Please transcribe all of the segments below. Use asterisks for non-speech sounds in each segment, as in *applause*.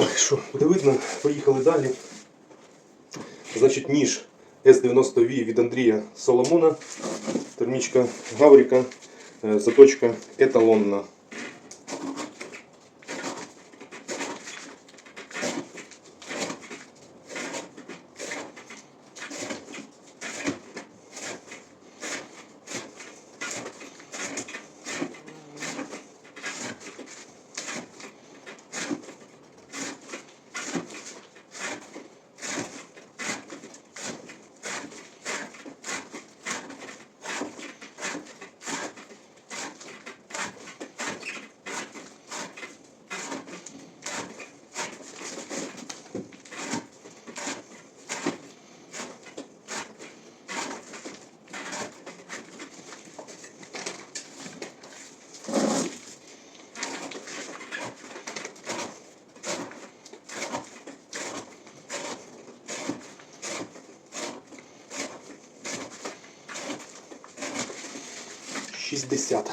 Так, що, буде видно, поїхали далі. Значить, ніж С90V від Андрія Соломона, термічка Гаврика, е, заточка еталонна. Шістдесят.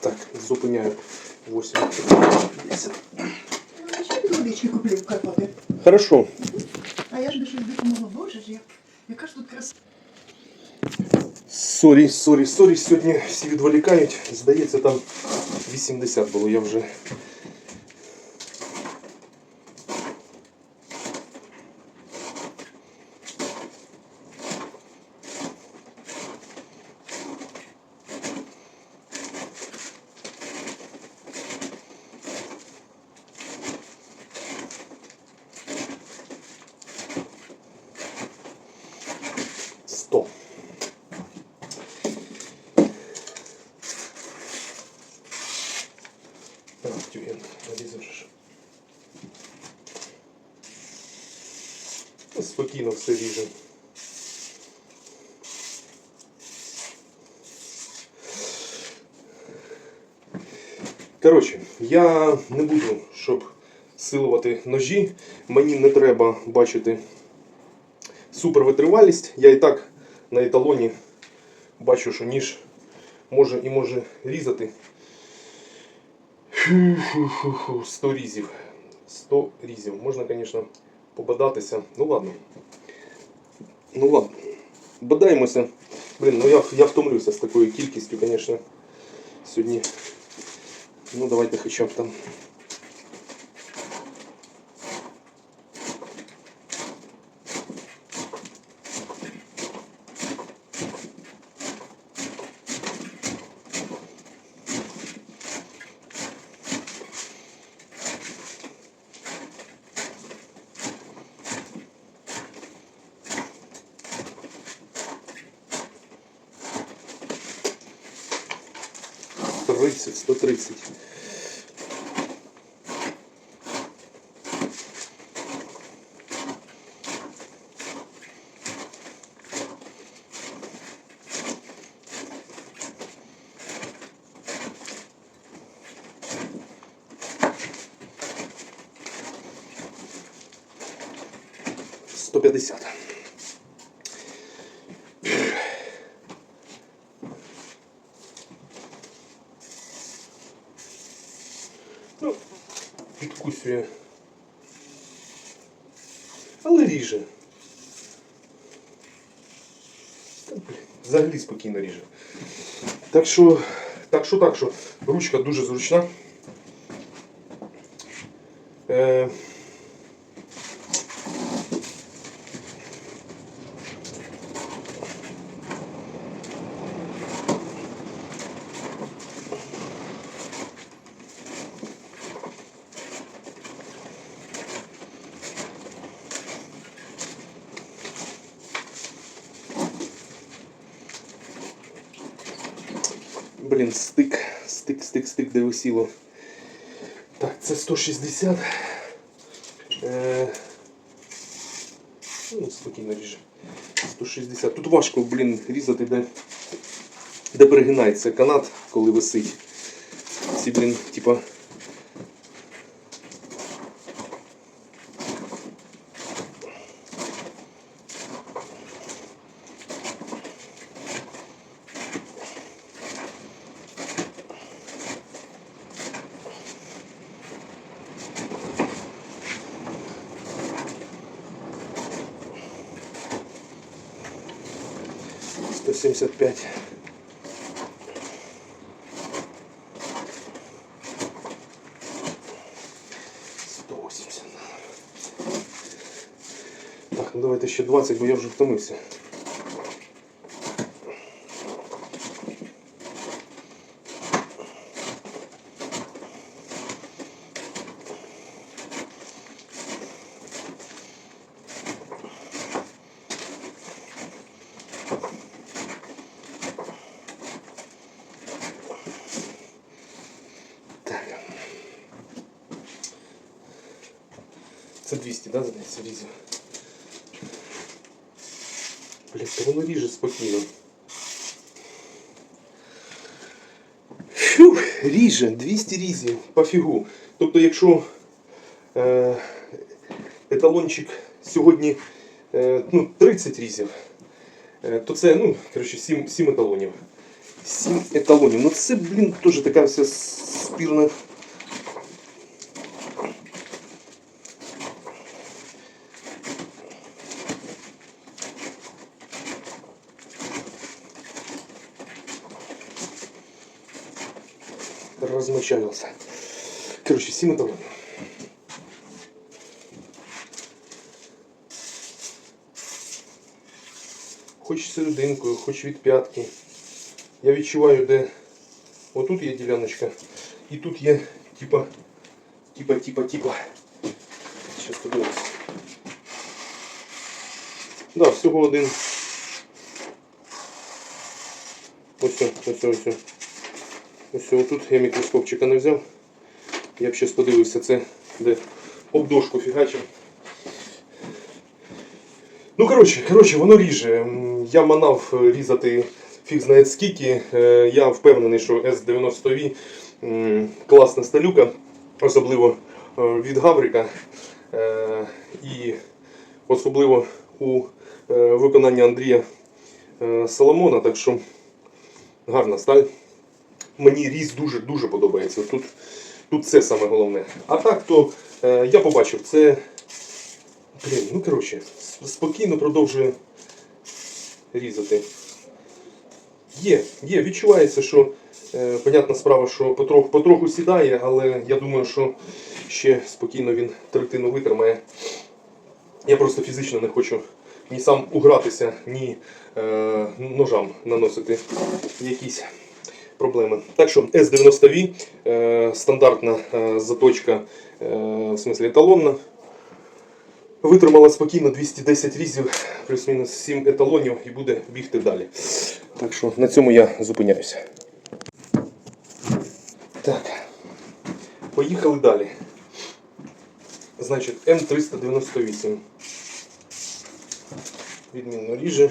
Так, зупиняю 8. 10. Водички куплю в Карпати? Хорошо. А я ж би щось допомогла. Боже ж, як, яка ж тут краса. Сорі, сорі, сорі, сьогодні всі відволікають. Здається, там 80 було, я вже. Сто. Так, тюген, нарізавши. Ну, Спокійно все ріже. Коротше, я не буду, щоб силувати ножі. Мені не треба бачити супервитривалість. Я і так на еталоні бачу, що ніж може і може різати. Фу-фу-фу-фу, 100 різів. 100 різів. Можна, звісно, побадатися. Ну ладно. Ну ладно. Бадаємося. Блін, ну я, я втомлюся з такою кількістю, звісно. Сьогодні. Ну давайте хоча б там. 130, 130. Сто пятьдесят. Взагалі спокійно ріже. Так що, так що, так що, ручка дуже зручна. Е, висіло. Так, це 160. Е, ну, спокійно ріже. 160. Тут важко, блін, різати, де, де перегинається канат, коли висить. Ці, блін, типа. Сто семьдесят пять. Сто восемьдесят. Так, ну давайте ще 20, бо я вже втомився. 200, да, здається, різів? Блін, та воно ріже спокійно. Фух, ріже, 200 різів, пофігу. Тобто, якщо е, еталончик сьогодні е, ну, 30 різів, е, то це, ну, коротше, 7, 7 еталонів. 7 еталонів. Ну це, блін, теж така вся спірна. Размочалился. Короче, 7 эталонов. Хоч серединкою, хоч від п'ятки. Я відчуваю, де отут є діляночка, і тут є типа, типа, типа, типа. Зараз подивимось. Да, всього один. Ось, ось, ось. Ось. Отут я мікроскопчика не взяв. Я б зараз подивився, це де об дошку фігачив. Ну, коротше, коротше, воно ріже. Я манав е, різати фіг знає скільки. Е, Я впевнений, що С-90V класна сталюка, особливо е, від Гаврика. І особливо у виконанні Андрія Соломона. Так що гарна сталь. Мені різ дуже-дуже подобається. Тут, тут це саме головне. А так, то е, я побачив, це. Блін, ну коротше, спокійно продовжує різати. Є, є, відчувається, що е, понятна справа, що потроху, потроху сідає, але я думаю, що ще спокійно він третину витримає. Я просто фізично не хочу ні сам угратися, ні е, ножам наносити якісь проблеми. Так що S90V, е, стандартна е, заточка, е, в смислі еталонна. Витримала спокійно 210 різів, плюс-мінус 7 еталонів і буде бігти далі. Так що на цьому я зупиняюся. Так. Поїхали далі. Значить, М398. Відмінно ріже.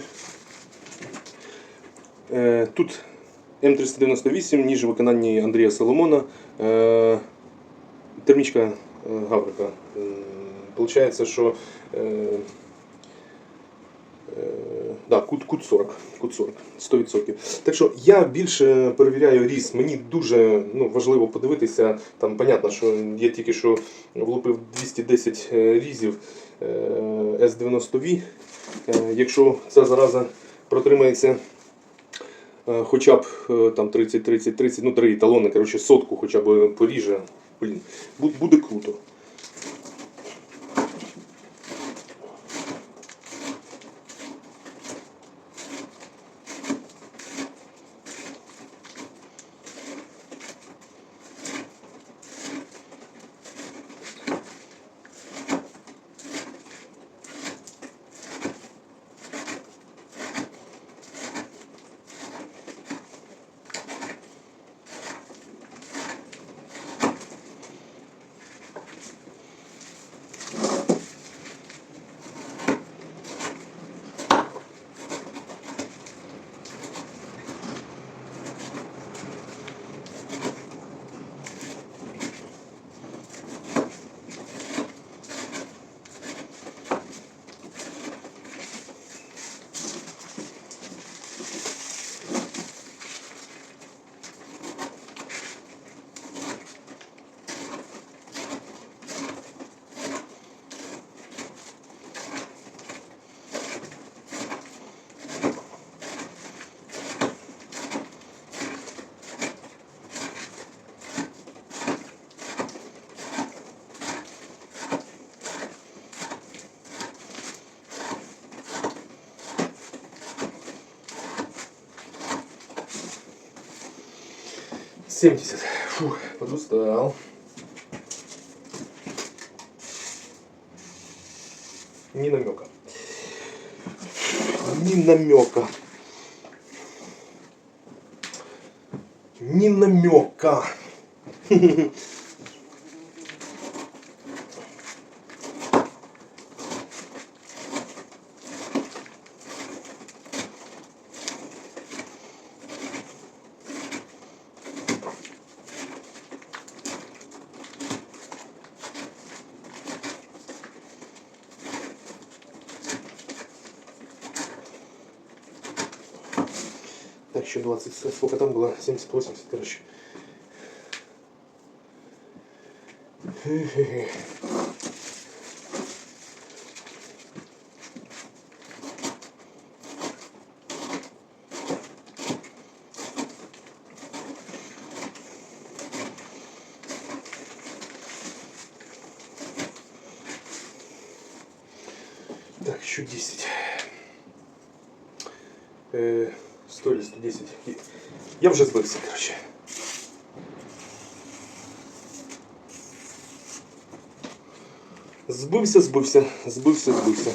Тут М398, ніж у виконанні Андрія Соломона. Е, Термічка е, Гаврика. Получається, що е, да, кут, кут 40, кут 40, 100%. Так що я більше перевіряю різ. Мені дуже ну, важливо подивитися. Там понятно, що я тільки що влупив 210 різів е, С90V. Е, Якщо ця зараза протримається хоча б е, там 30-30-30, ну 3 талони, коротше, сотку хоча б поріже, блін, буде круто. 70. Фух, подустал. Ни намека. Ни намека. Ни намека. *laughs* еще 20. Сколько там было? 70-80, короче. Хе-хе-хе. Так, еще 10. Э, 100 или 110. Я вже збився, коротше. Збився, збився, збився, збився.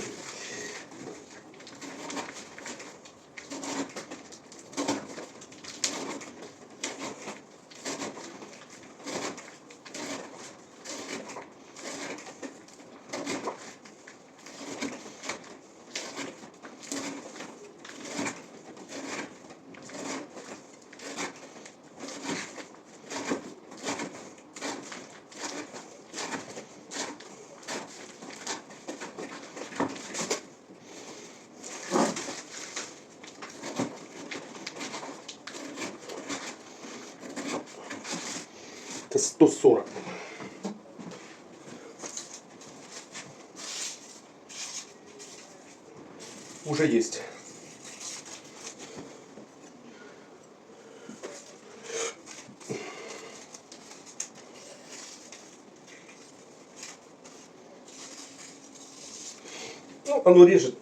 Ну, оно режет.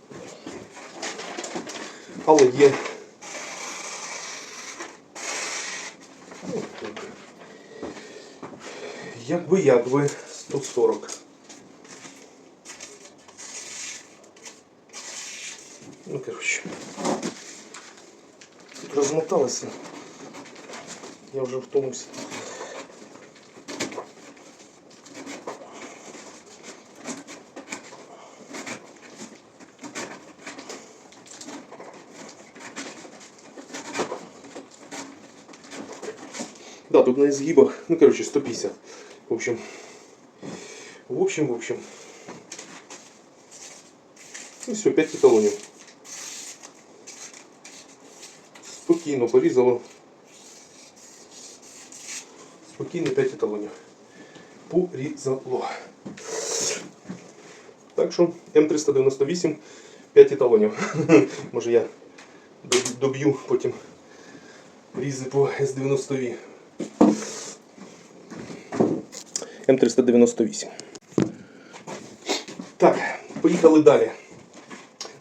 Ну, так. Якби, якби 140. Ну, коротше. Тут розмоталося. Я вже втомився. Тут на изгибах, ну, короче, 150. В общем, в общем, в общем. І все, 5 еталонів. Спокійно порізало. Спокійно 5 еталонів. Порізало. Так що М398 5 еталонів. Може я доб- доб'ю потім різи по С90. М398. Так, поїхали далі.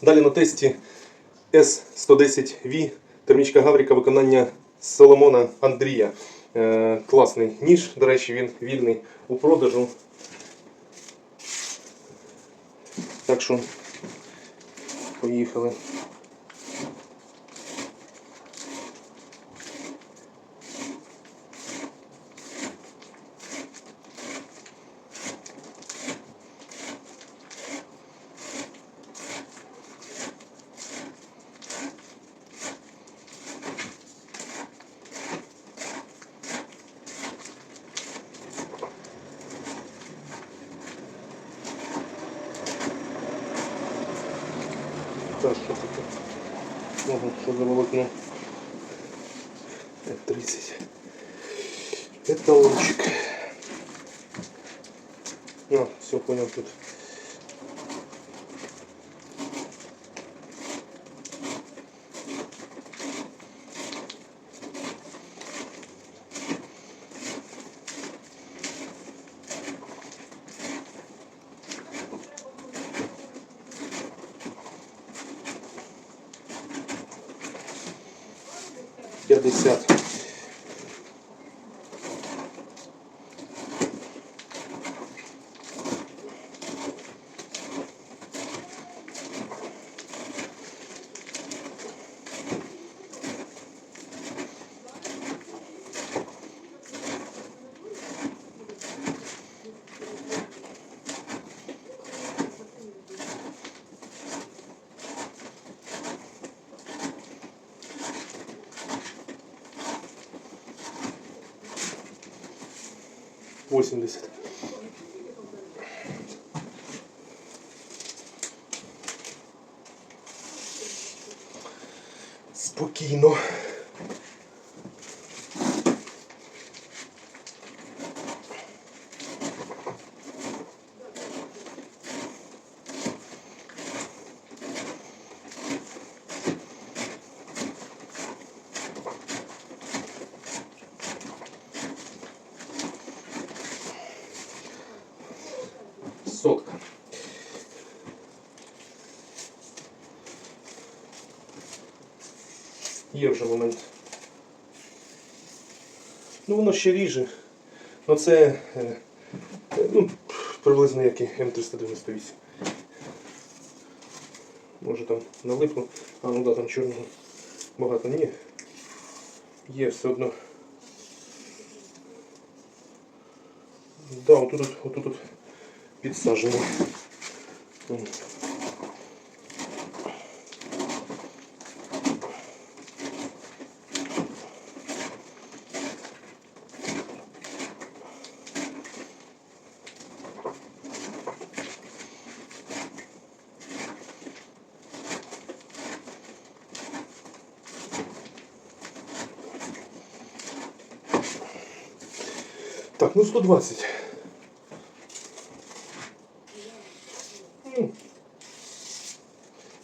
Далі на тесті С110V термічка Гавріка виконання Соломона Андрія. Е, класний ніж, до речі, він вільний у продажу. Так що поїхали. Так, що таке? Ого, що за волокно? 30. Это лучик. А, все понял тут. 50 180. Спокійно. Є вже момент. Ну воно ще ріже. Ну це е, ну, приблизно як і М398. Може там налипло. А, ну да, там чорного багато. Ні. Є все одно. Да, отут, от- отут, от 120. Ну,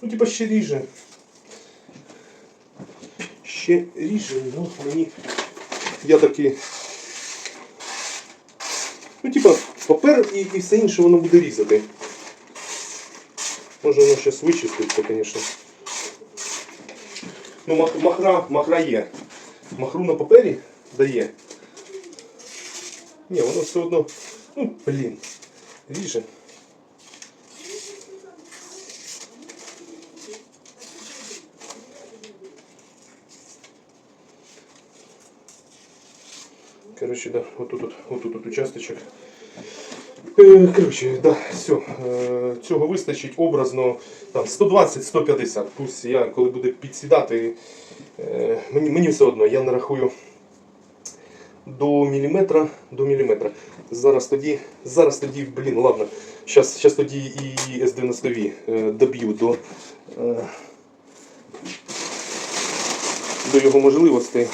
ну типа ще ріже. Ще ріже, ну мені. Я такий. Ну, типа, папер і, і все інше воно буде різати. Може воно зараз вичиститься, звісно. Ну, мах- махра, махра є. Махру на папері дає. Ні, воно все одно. Ну, блін. Ріже. Короче, да, вот тут, вот, участочок. Е, Коротше, да, все. Цього вистачить образно там 120-150. Пусть я, коли буде підсідати, е, мені, мені все одно, я нарахую до міліметра, до міліметра. Зараз тоді, зараз тоді, блін, ладно. Зараз, зараз тоді і С-90 е, доб'ю до, е, до його можливостей.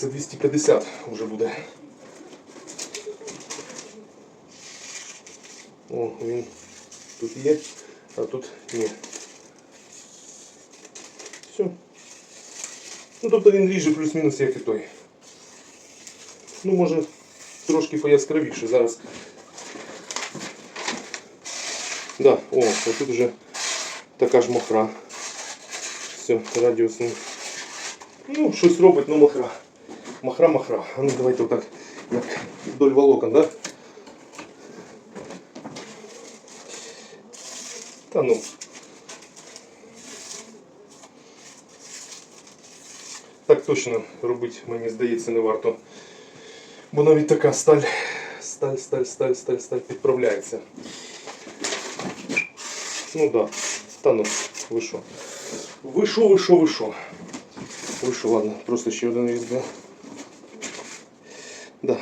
це 250 вже буде. О, він тут є, а тут ні. Все. Ну тобто він ріже плюс-мінус як і той. Ну, може, трошки пояскравіше зараз. Да, о, ось тут вже така ж мокра. Все, радіус. ну, Ну, щось робить, ну махра. Махра, махра. А ну давайте отак, як вдоль волокон, да? Та ну. Так точно робити, мені здається, не варто. Бо навіть така сталь, сталь, сталь, сталь, сталь, сталь підправляється. Ну да. Та ну, ви що? Ви що, ладно, просто ще один різьба. Да.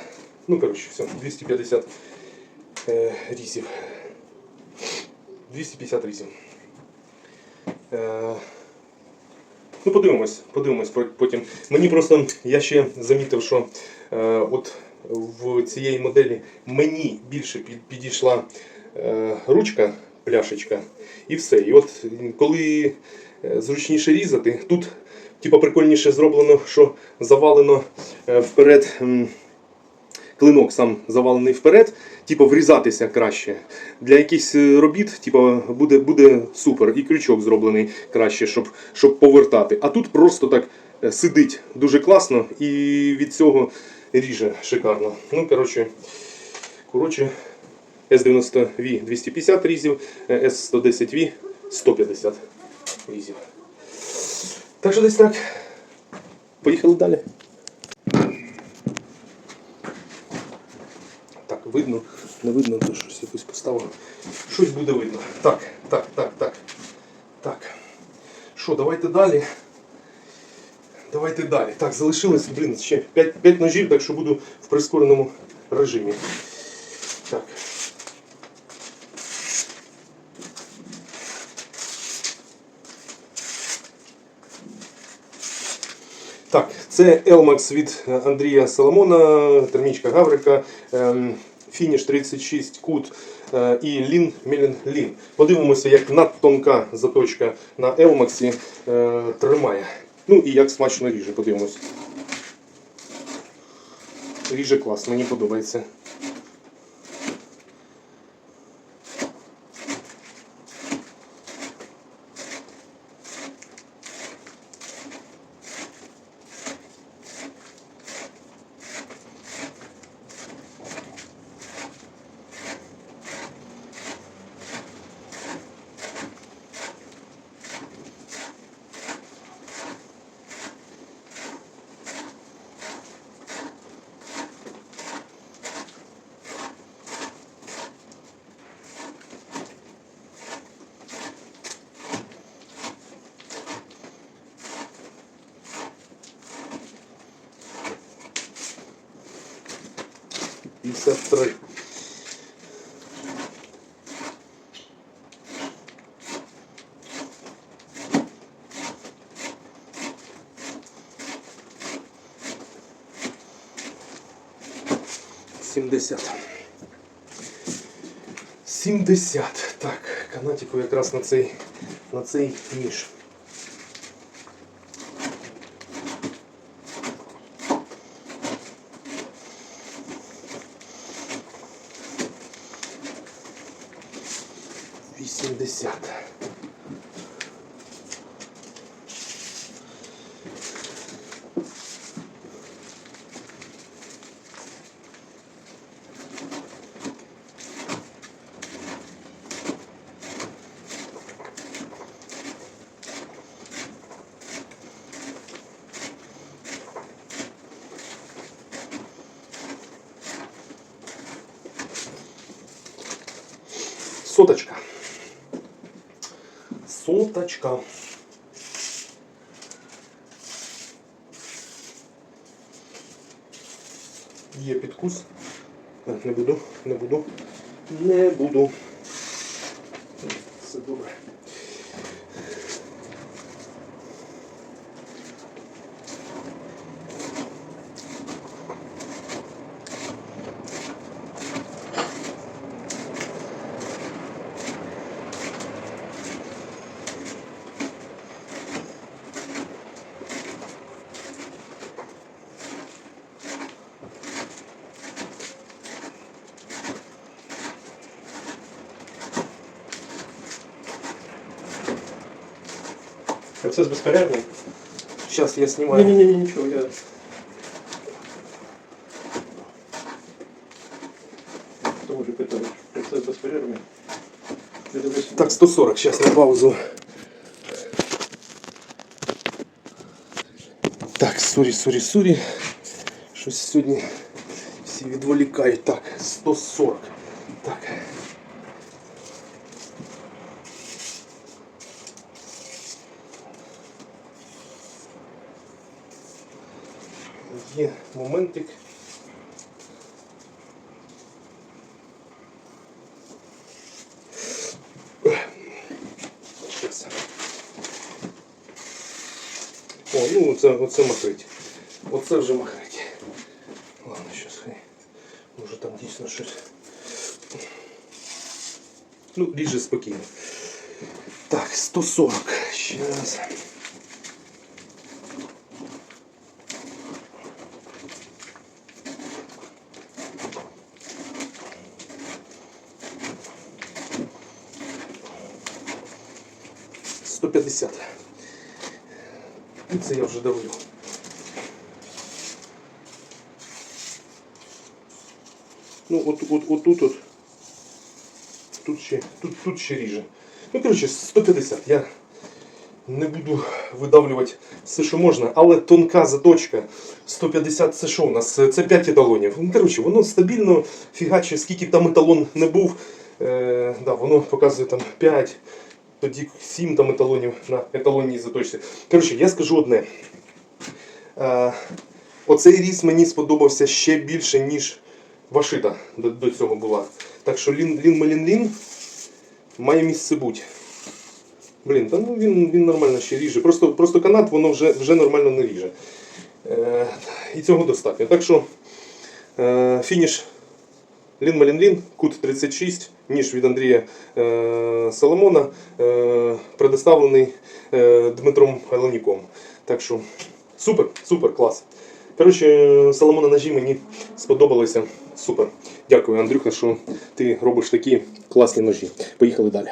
Ну, коротше, все, 250 е, різів. 250 різів. Е, ну, подивимось, подивимось потім. Мені просто, я ще замітив, що е, от в цієї моделі мені більше підійшла е, ручка пляшечка. І все. І от коли е, зручніше різати, тут типу, прикольніше зроблено, що завалено е, вперед. Клинок сам завалений вперед, типу врізатися краще. Для якихось е, робіт, типу, буде, буде супер. І крючок зроблений краще, щоб, щоб повертати. А тут просто так е, сидить дуже класно і від цього ріже шикарно. Ну, коротше, коротше, S90V 250 різів, е, S110V 150 різів. Так що десь так. Поїхали далі. Видно, не видно, то щось якусь поставив. Щось буде видно. Так, так, так, так. Так. Що, давайте далі. Давайте далі. Так, залишилось, блін, ще 5, 5 ножів, так що буду в прискореному режимі. Так. Так, це Elmax від Андрія Соломона, термічка Гаврика, ем, фініш 36 кут е, і лін мілін Лін. Подивимося, як надтонка заточка на Елмаксі е, тримає. Ну і як смачно ріже, подивимось. Ріже клас, мені подобається. 70. 70. Так, канатику якраз на цей на цей ніж. Соточка. Соточка. Є підкус. Е, Не буду, не буду, не буду. Процесс безперервний? Сейчас я снимаю. Ні-ні-ні, нічого, я. Тому же питаю. Процес безперервний. Я дивлюсь. Так, 140, сейчас на паузу. Так, сорі, сорі, сорі. Щось сьогодні всі відволікають. Так, 140. ну оце, оце махрить. Оце вже махрить. Ладно, щас хай. Може там дійсно щось. Ну, ріже спокійно. Так, 140. Щас. Сто п'ятдесят. І це я вже давлю. Ну, от, от, от тут от. Тут ще, тут, тут ще ріже. Ну, коротше, 150. Я не буду видавлювати все, що можна, але тонка заточка 150 це що у нас? Це 5 еталонів. Ну, коротше, воно стабільно фігаче, скільки там еталон не був. Е, да, воно показує там 5, тоді 7 там еталонів на еталонній заточці. Коротше, я скажу одне. Е, оцей різ мені сподобався ще більше, ніж Вашита до, до цього була. Так що Лін Лін Малін Лін має місце бути. Блін, та ну він, він нормально ще ріже. Просто, просто канат воно вже, вже нормально не ріже. Е, і цього достатньо. Так що е, фініш Лін Малін Лін, кут 36, ніж від Андрія е, Соломона, е, предоставлений е, Дмитром Еленіком. Так що супер, супер, клас. Коротше, Соломона ножі мені сподобалися. Супер. Дякую, Андрюха, що ти робиш такі класні ножі. Поїхали далі.